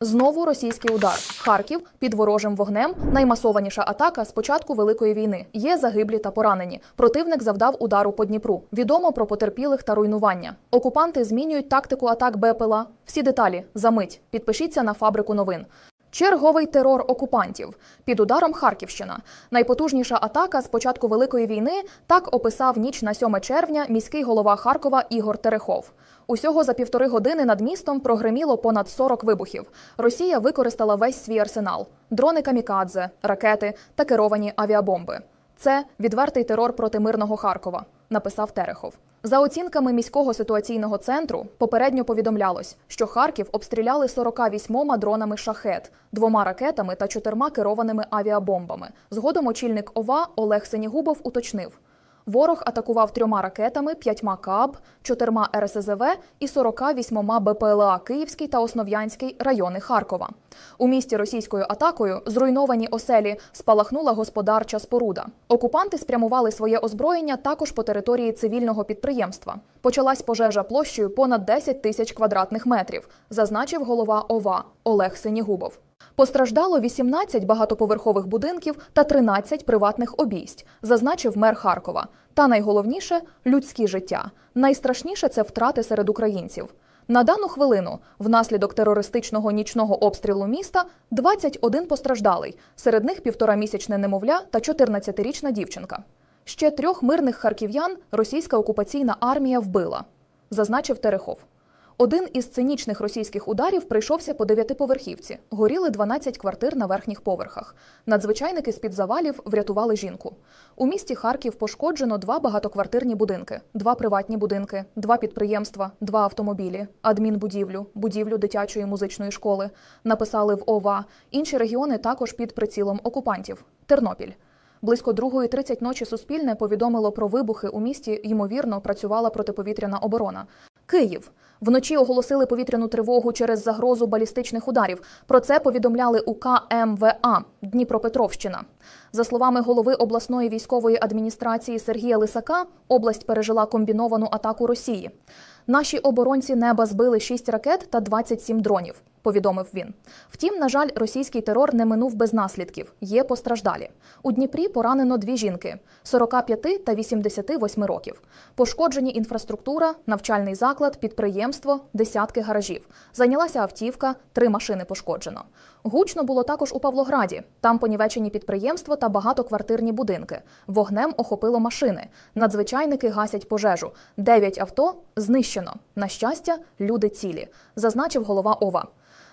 Знову російський удар. Харків під ворожим вогнем. Наймасованіша атака з початку великої війни. Є загиблі та поранені. Противник завдав удару по Дніпру. Відомо про потерпілих та руйнування. Окупанти змінюють тактику атак БПЛА. Всі деталі за мить. Підпишіться на фабрику новин. Черговий терор окупантів під ударом Харківщина. Найпотужніша атака з початку великої війни так описав ніч на 7 червня міський голова Харкова Ігор Терехов. Усього за півтори години над містом прогреміло понад 40 вибухів. Росія використала весь свій арсенал: дрони камікадзе, ракети та керовані авіабомби. Це відвертий терор проти мирного Харкова, написав Терехов. За оцінками міського ситуаційного центру, попередньо повідомлялось, що Харків обстріляли 48 дронами шахет, двома ракетами та чотирма керованими авіабомбами. Згодом очільник ОВА Олег Сенігубов уточнив. Ворог атакував трьома ракетами, п'ятьма КАБ, чотирма РСЗВ і 48 БПЛА Київський та Основ'янський райони Харкова. У місті російською атакою зруйновані оселі спалахнула господарча споруда. Окупанти спрямували своє озброєння також по території цивільного підприємства. Почалась пожежа площею понад 10 тисяч квадратних метрів, зазначив голова ОВА Олег Сенігубов. Постраждало 18 багатоповерхових будинків та 13 приватних обійсть, зазначив мер Харкова. Та найголовніше людські життя. Найстрашніше це втрати серед українців. На дану хвилину, внаслідок терористичного нічного обстрілу міста, 21 постраждалий. Серед них півторамісячне немовля та 14-річна дівчинка. Ще трьох мирних харків'ян російська окупаційна армія вбила, зазначив Терехов. Один із цинічних російських ударів прийшовся по дев'ятиповерхівці. Горіли 12 квартир на верхніх поверхах. Надзвичайники з-під завалів врятували жінку. У місті Харків пошкоджено два багатоквартирні будинки, два приватні будинки, два підприємства, два автомобілі, адмінбудівлю, будівлю дитячої музичної школи. Написали в ОВА. Інші регіони також під прицілом окупантів. Тернопіль. Близько 2.30 ночі Суспільне повідомило про вибухи у місті. Ймовірно, працювала протиповітряна оборона. Київ вночі оголосили повітряну тривогу через загрозу балістичних ударів. Про це повідомляли УК МВА Дніпропетровщина. За словами голови обласної військової адміністрації Сергія Лисака, область пережила комбіновану атаку Росії. Наші оборонці неба збили 6 ракет та 27 дронів. Повідомив він. Втім, на жаль, російський терор не минув без наслідків. Є постраждалі. У Дніпрі поранено дві жінки 45 та 88 років. Пошкоджені інфраструктура, навчальний заклад, підприємство, десятки гаражів. Зайнялася автівка, три машини пошкоджено. Гучно було також у Павлограді. Там понівечені підприємства та багатоквартирні будинки. Вогнем охопило машини. Надзвичайники гасять пожежу. Дев'ять авто знищено. На щастя, люди цілі, зазначив голова ОВА.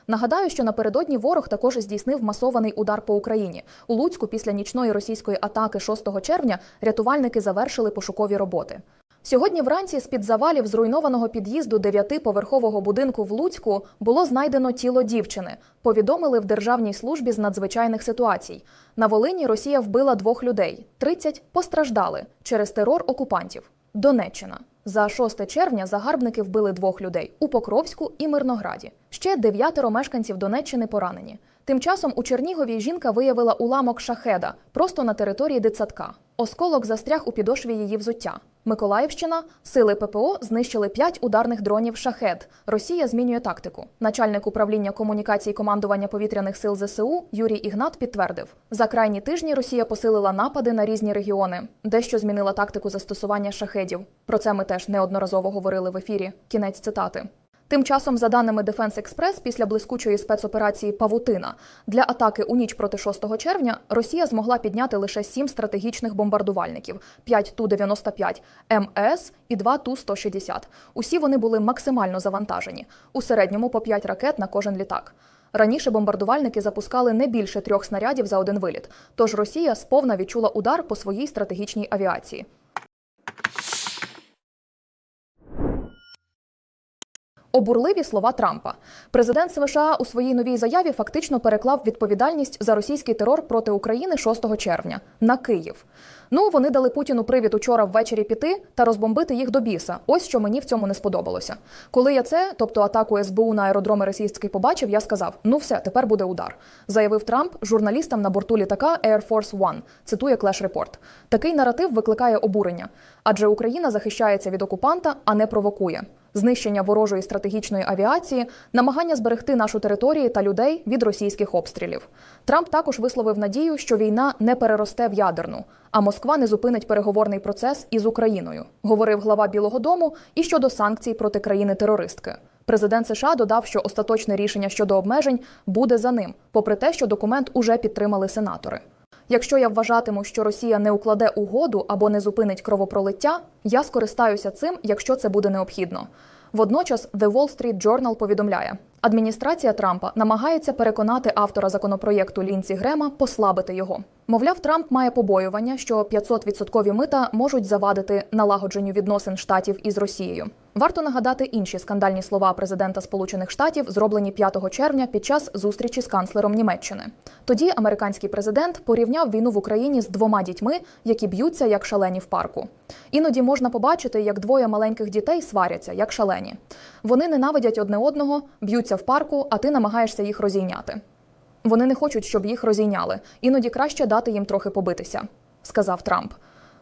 Нагадаю, що напередодні ворог також здійснив масований удар по Україні. У Луцьку після нічної російської атаки 6 червня рятувальники завершили пошукові роботи. Сьогодні вранці з-під завалів зруйнованого під'їзду дев'ятиповерхового будинку в Луцьку було знайдено тіло дівчини. Повідомили в Державній службі з надзвичайних ситуацій. На Волині Росія вбила двох людей, 30 постраждали через терор окупантів. Донеччина. За 6 червня загарбники вбили двох людей у Покровську і Мирнограді. Ще дев'ятеро мешканців Донеччини поранені. Тим часом у Чернігові жінка виявила уламок шахеда просто на території дитсадка. Осколок застряг у підошві її взуття. Миколаївщина сили ППО знищили п'ять ударних дронів шахет. Росія змінює тактику. Начальник управління комунікацій командування повітряних сил ЗСУ Юрій Ігнат підтвердив: за крайні тижні Росія посилила напади на різні регіони, дещо змінила тактику застосування шахедів. Про це ми теж неодноразово говорили в ефірі. Кінець цитати. Тим часом, за даними Defense Express, після блискучої спецоперації Павутина для атаки у ніч проти 6 червня Росія змогла підняти лише сім стратегічних бомбардувальників: 5 Ту-95 МС і 2 Ту-160. Усі вони були максимально завантажені у середньому по 5 ракет на кожен літак. Раніше бомбардувальники запускали не більше трьох снарядів за один виліт. Тож Росія сповна відчула удар по своїй стратегічній авіації. Обурливі слова Трампа. Президент США у своїй новій заяві фактично переклав відповідальність за російський терор проти України 6 червня на Київ. Ну, вони дали Путіну привід учора ввечері піти та розбомбити їх до біса. Ось що мені в цьому не сподобалося. Коли я це, тобто атаку СБУ на аеродроми російський побачив, я сказав: ну все, тепер буде удар. Заявив Трамп журналістам на борту літака Air Force One, цитує Clash Report. Такий наратив викликає обурення, адже Україна захищається від окупанта, а не провокує. Знищення ворожої стратегічної авіації, намагання зберегти нашу територію та людей від російських обстрілів. Трамп також висловив надію, що війна не переросте в ядерну, а Москва не зупинить переговорний процес із Україною, говорив глава Білого Дому і щодо санкцій проти країни-терористки. Президент США додав, що остаточне рішення щодо обмежень буде за ним, попри те, що документ уже підтримали сенатори. Якщо я вважатиму, що Росія не укладе угоду або не зупинить кровопролиття, я скористаюся цим, якщо це буде необхідно. Водночас The Wall Street Journal повідомляє, адміністрація Трампа намагається переконати автора законопроєкту Лінці Грема послабити його. Мовляв, Трамп має побоювання, що 500% мита можуть завадити налагодженню відносин штатів із Росією. Варто нагадати інші скандальні слова президента Сполучених Штатів, зроблені 5 червня під час зустрічі з канцлером Німеччини. Тоді американський президент порівняв війну в Україні з двома дітьми, які б'ються як шалені в парку. Іноді можна побачити, як двоє маленьких дітей сваряться як шалені. Вони ненавидять одне одного, б'ються в парку, а ти намагаєшся їх розійняти. Вони не хочуть, щоб їх розійняли. Іноді краще дати їм трохи побитися, сказав Трамп.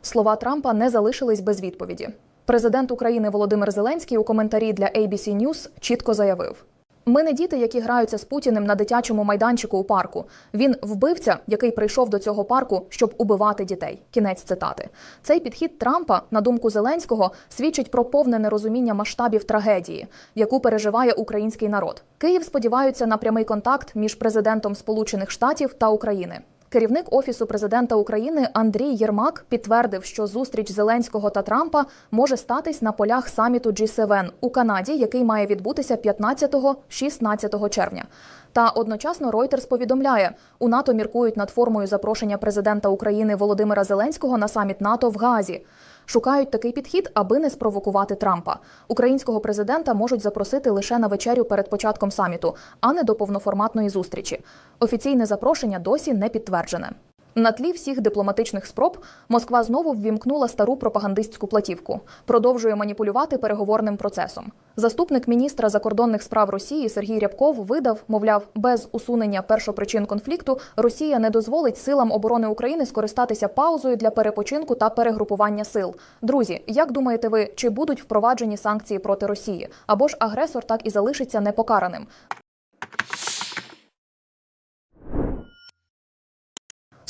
Слова Трампа не залишились без відповіді. Президент України Володимир Зеленський у коментарі для ABC News чітко заявив: ми не діти, які граються з Путіним на дитячому майданчику у парку. Він вбивця, який прийшов до цього парку, щоб убивати дітей. Кінець цитати. Цей підхід Трампа, на думку Зеленського, свідчить про повне нерозуміння масштабів трагедії, яку переживає український народ. Київ сподівається на прямий контакт між президентом Сполучених Штатів та України. Керівник офісу президента України Андрій Єрмак підтвердив, що зустріч Зеленського та Трампа може статись на полях саміту G7 у Канаді, який має відбутися 15-16 червня. Та одночасно Reuters повідомляє, у НАТО міркують над формою запрошення президента України Володимира Зеленського на саміт НАТО в Газі. Шукають такий підхід, аби не спровокувати Трампа. Українського президента можуть запросити лише на вечерю перед початком саміту, а не до повноформатної зустрічі. Офіційне запрошення досі не підтверджене. На тлі всіх дипломатичних спроб Москва знову ввімкнула стару пропагандистську платівку, продовжує маніпулювати переговорним процесом. Заступник міністра закордонних справ Росії Сергій Рябков видав, мовляв, без усунення першопричин конфлікту Росія не дозволить силам оборони України скористатися паузою для перепочинку та перегрупування сил. Друзі, як думаєте ви, чи будуть впроваджені санкції проти Росії? Або ж агресор так і залишиться непокараним?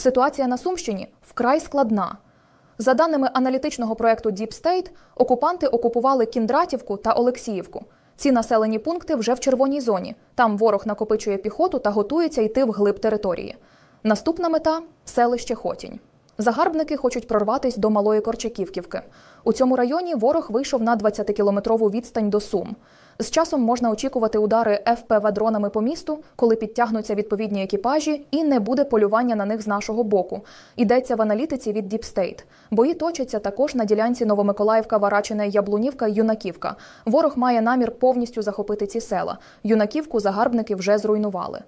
Ситуація на Сумщині вкрай складна. За даними аналітичного проекту Deep State, окупанти окупували Кіндратівку та Олексіївку. Ці населені пункти вже в червоній зоні. Там ворог накопичує піхоту та готується йти вглиб території. Наступна мета селище Хотінь. Загарбники хочуть прорватися до Малої Корчаківківки. У цьому районі ворог вийшов на 20-кілометрову відстань до Сум. З часом можна очікувати удари ФПВ дронами по місту, коли підтягнуться відповідні екіпажі, і не буде полювання на них з нашого боку. Йдеться в аналітиці від Deep State. Бої точаться також на ділянці Новомиколаївка, Варачине, Яблунівка, Юнаківка. Ворог має намір повністю захопити ці села. Юнаківку загарбники вже зруйнували.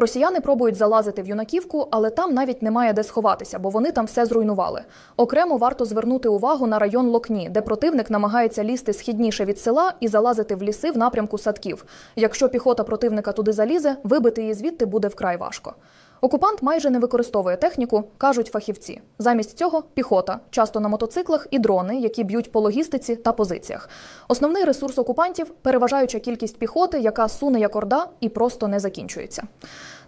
Росіяни пробують залазити в юнаківку, але там навіть немає де сховатися, бо вони там все зруйнували. Окремо варто звернути увагу на район Локні, де противник намагається лізти східніше від села і залазити в ліси в напрямку садків. Якщо піхота противника туди залізе, вибити її звідти буде вкрай важко. Окупант майже не використовує техніку, кажуть фахівці. Замість цього піхота, часто на мотоциклах і дрони, які б'ють по логістиці та позиціях. Основний ресурс окупантів переважаюча кількість піхоти, яка суне як орда і просто не закінчується.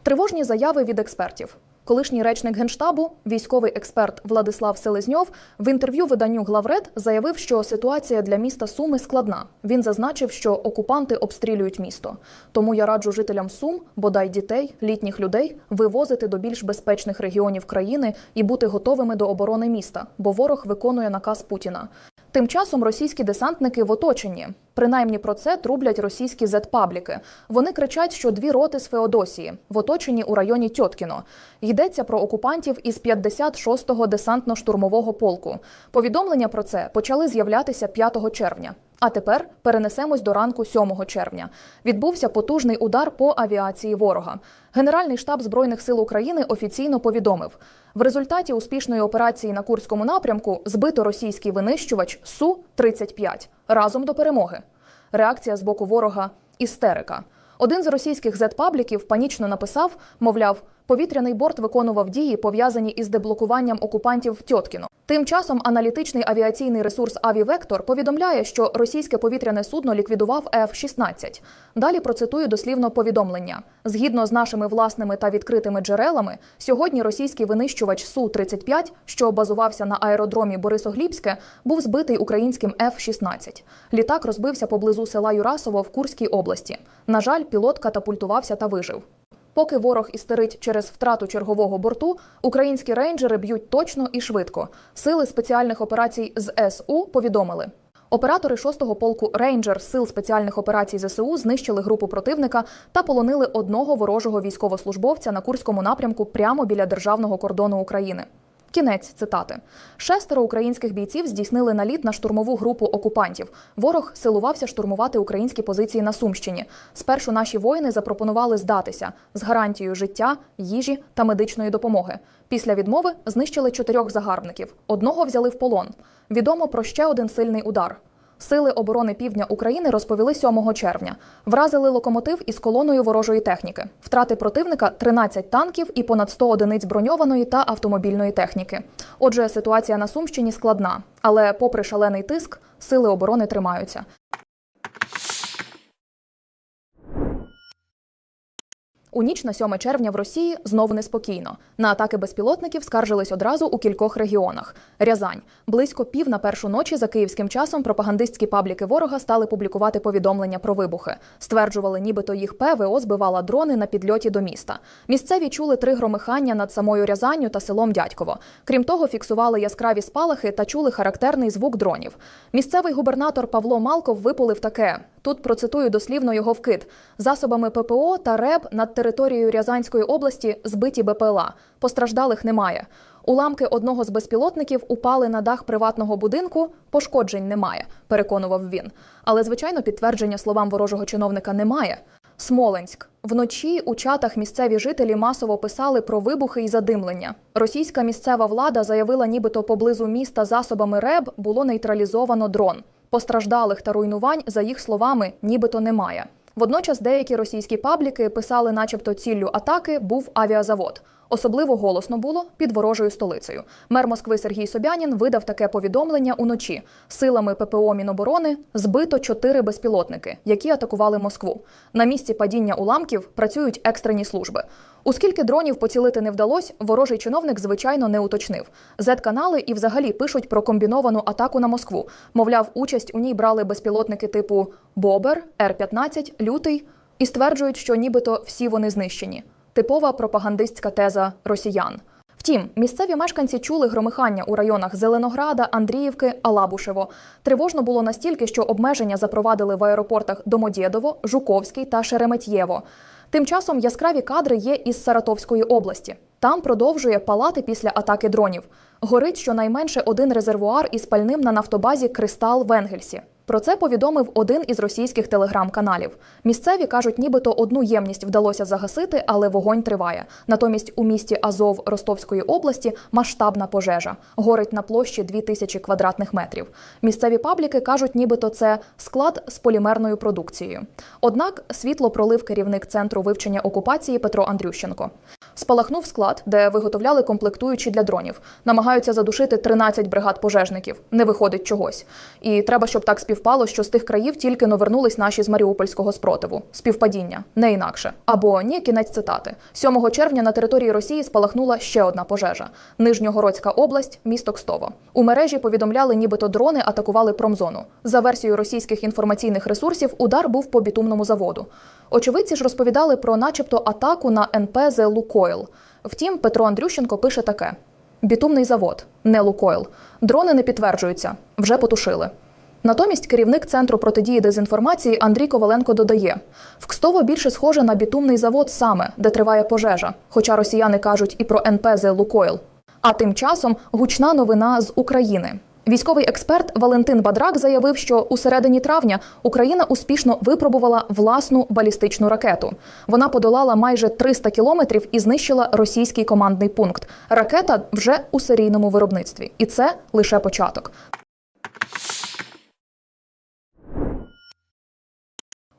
Тривожні заяви від експертів. Колишній речник генштабу, військовий експерт Владислав Селезньов, в інтерв'ю виданню Главред заявив, що ситуація для міста Суми складна. Він зазначив, що окупанти обстрілюють місто. Тому я раджу жителям Сум, бодай дітей, літніх людей, вивозити до більш безпечних регіонів країни і бути готовими до оборони міста, бо ворог виконує наказ Путіна. Тим часом російські десантники в оточенні. Принаймні про це трублять російські зет-пабліки. Вони кричать, що дві роти з Феодосії в оточенні у районі Тьоткіно. Йдеться про окупантів із 56-го десантно-штурмового полку. Повідомлення про це почали з'являтися 5 червня. А тепер перенесемось до ранку 7 червня. Відбувся потужний удар по авіації ворога. Генеральний штаб збройних сил України офіційно повідомив: в результаті успішної операції на Курському напрямку збито російський винищувач су 35 разом до перемоги. Реакція з боку ворога істерика. Один з російських зет-пабліків панічно написав, мовляв, повітряний борт виконував дії, пов'язані із деблокуванням окупантів в Тьоткіно. Тим часом аналітичний авіаційний ресурс Авівектор повідомляє, що російське повітряне судно ліквідував F-16. Далі процитую дослівно повідомлення. Згідно з нашими власними та відкритими джерелами, сьогодні російський винищувач Су-35, що базувався на аеродромі Борисоглібське, був збитий українським F-16. Літак розбився поблизу села Юрасово в Курській області. На жаль, пілот катапультувався та вижив. Поки ворог істерить через втрату чергового борту, українські рейнджери б'ють точно і швидко. Сили спеціальних операцій з СУ повідомили. Оператори 6-го полку рейнджер сил спеціальних операцій ЗСУ знищили групу противника та полонили одного ворожого військовослужбовця на Курському напрямку прямо біля державного кордону України. Кінець цитати: шестеро українських бійців здійснили наліт на штурмову групу окупантів. Ворог силувався штурмувати українські позиції на Сумщині. Спершу наші воїни запропонували здатися з гарантією життя, їжі та медичної допомоги. Після відмови знищили чотирьох загарбників. Одного взяли в полон. Відомо про ще один сильний удар. Сили оборони півдня України розповіли 7 червня. Вразили локомотив із колоною ворожої техніки. Втрати противника 13 танків і понад 100 одиниць броньованої та автомобільної техніки. Отже, ситуація на Сумщині складна, але, попри шалений тиск, сили оборони тримаються. У ніч на 7 червня в Росії знову неспокійно. На атаки безпілотників скаржились одразу у кількох регіонах. Рязань близько пів на першу ночі за київським часом пропагандистські пабліки ворога стали публікувати повідомлення про вибухи. Стверджували, нібито їх ПВО збивала дрони на підльоті до міста. Місцеві чули три громихання над самою Рязанню та селом Дядьково. Крім того, фіксували яскраві спалахи та чули характерний звук дронів. Місцевий губернатор Павло Малков випулив таке. Тут процитую дослівно його вкид: засобами ППО та РЕБ над територією Рязанської області збиті БПЛА. Постраждалих немає. Уламки одного з безпілотників упали на дах приватного будинку. Пошкоджень немає, переконував він. Але звичайно, підтвердження словам ворожого чиновника немає. Смоленськ вночі у чатах місцеві жителі масово писали про вибухи і задимлення. Російська місцева влада заявила, нібито поблизу міста засобами РЕБ було нейтралізовано дрон. Постраждалих та руйнувань, за їх словами, нібито немає. Водночас деякі російські пабліки писали, начебто, ціллю атаки був авіазавод. Особливо голосно було під ворожою столицею. Мер Москви Сергій Собянін видав таке повідомлення уночі. Силами ППО Міноборони збито чотири безпілотники, які атакували Москву. На місці падіння уламків працюють екстрені служби. Оскільки дронів поцілити не вдалося, ворожий чиновник звичайно не уточнив. Зет-канали і взагалі пишуть про комбіновану атаку на Москву. Мовляв, участь у ній брали безпілотники типу Бобер, Р-15, Лютий і стверджують, що нібито всі вони знищені. Типова пропагандистська теза росіян. Втім, місцеві мешканці чули громихання у районах Зеленограда, Андріївки, Алабушево. Тривожно було настільки, що обмеження запровадили в аеропортах Домодєдово, Жуковський та Шереметьєво. Тим часом яскраві кадри є із Саратовської області. Там продовжує палати після атаки дронів. Горить щонайменше один резервуар із пальним на нафтобазі Кристал в Енгельсі. Про це повідомив один із російських телеграм-каналів. Місцеві кажуть, нібито одну ємність вдалося загасити, але вогонь триває. Натомість у місті Азов Ростовської області масштабна пожежа. Горить на площі 2000 квадратних метрів. Місцеві пабліки кажуть, нібито це склад з полімерною продукцією. Однак світло пролив керівник центру вивчення окупації Петро Андрющенко. Спалахнув склад, де виготовляли комплектуючі для дронів. Намагаються задушити 13 бригад пожежників. Не виходить чогось. І треба, щоб так співпало, що з тих країв тільки но вернулись наші з Маріупольського спротиву. Співпадіння, не інакше. Або ні, кінець цитати. 7 червня на території Росії спалахнула ще одна пожежа: Нижньогородська область, місто Кстово. У мережі повідомляли, нібито дрони атакували промзону. За версією російських інформаційних ресурсів, удар був по бітумному заводу. Очевидці ж розповідали про, начебто, атаку на НПЗ Лукойл. Втім, Петро Андрющенко пише таке: бітумний завод, не Лукойл. Дрони не підтверджуються, вже потушили. Натомість керівник центру протидії дезінформації Андрій Коваленко додає: в Кстово більше схоже на бітумний завод саме, де триває пожежа. Хоча росіяни кажуть і про НПЗ Лукойл. А тим часом гучна новина з України. Військовий експерт Валентин Бадрак заявив, що у середині травня Україна успішно випробувала власну балістичну ракету. Вона подолала майже 300 кілометрів і знищила російський командний пункт. Ракета вже у серійному виробництві, і це лише початок.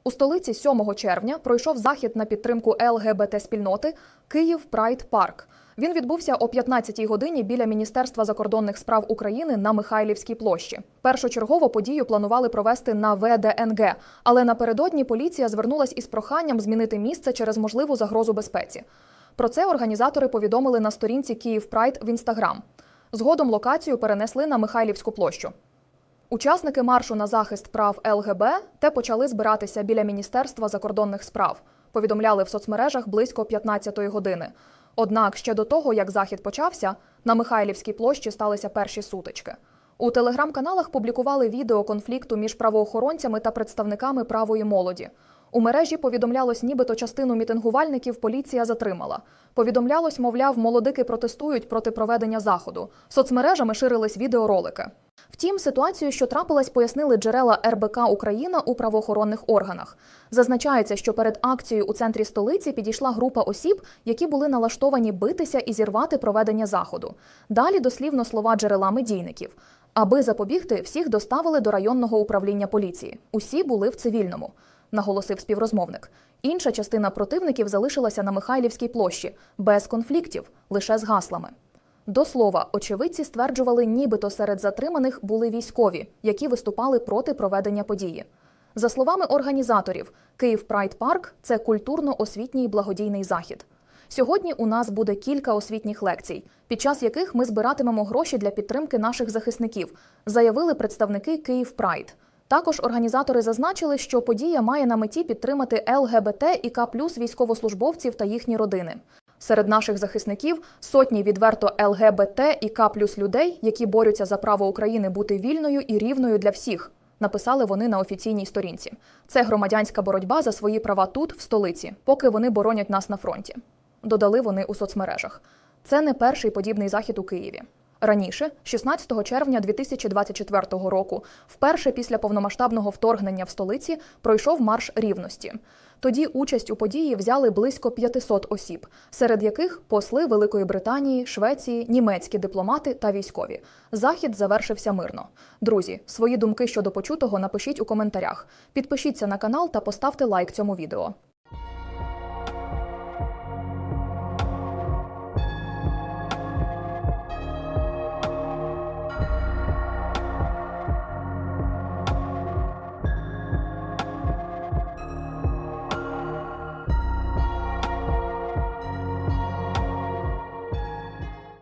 У столиці 7 червня пройшов захід на підтримку ЛГБТ спільноти Київ Прайд Парк. Він відбувся о 15-й годині біля Міністерства закордонних справ України на Михайлівській площі. Першочергово подію планували провести на ВДНГ, але напередодні поліція звернулась із проханням змінити місце через можливу загрозу безпеці. Про це організатори повідомили на сторінці Київ Прайд в інстаграм. Згодом локацію перенесли на Михайлівську площу. Учасники маршу на захист прав ЛГБ те почали збиратися біля Міністерства закордонних справ. Повідомляли в соцмережах близько 15-ї години. Однак ще до того, як захід почався, на Михайлівській площі сталися перші сутички. У телеграм-каналах публікували відео конфлікту між правоохоронцями та представниками правої молоді. У мережі повідомлялось, нібито частину мітингувальників поліція затримала. Повідомлялось, мовляв, молодики протестують проти проведення заходу. Соцмережами ширились відеоролики. Втім, ситуацію, що трапилась, пояснили джерела РБК Україна у правоохоронних органах. Зазначається, що перед акцією у центрі столиці підійшла група осіб, які були налаштовані битися і зірвати проведення заходу. Далі дослівно слова джерела медійників. Аби запобігти, всіх доставили до районного управління поліції. Усі були в цивільному, наголосив співрозмовник. Інша частина противників залишилася на Михайлівській площі без конфліктів, лише з гаслами. До слова, очевидці стверджували, нібито серед затриманих були військові, які виступали проти проведення події. За словами організаторів, Київ Прайд Парк це культурно-освітній благодійний захід. Сьогодні у нас буде кілька освітніх лекцій, під час яких ми збиратимемо гроші для підтримки наших захисників, заявили представники Київ Прайд. Також організатори зазначили, що подія має на меті підтримати ЛГБТ і К військовослужбовців та їхні родини. Серед наших захисників сотні відверто ЛГБТ і К людей, які борються за право України бути вільною і рівною для всіх. Написали вони на офіційній сторінці. Це громадянська боротьба за свої права тут, в столиці, поки вони боронять нас на фронті. Додали вони у соцмережах. Це не перший подібний захід у Києві. Раніше, 16 червня 2024 року, вперше після повномасштабного вторгнення в столиці пройшов марш рівності. Тоді участь у події взяли близько 500 осіб, серед яких посли Великої Британії, Швеції, німецькі дипломати та військові. Захід завершився мирно. Друзі, свої думки щодо почутого напишіть у коментарях. Підпишіться на канал та поставте лайк цьому відео.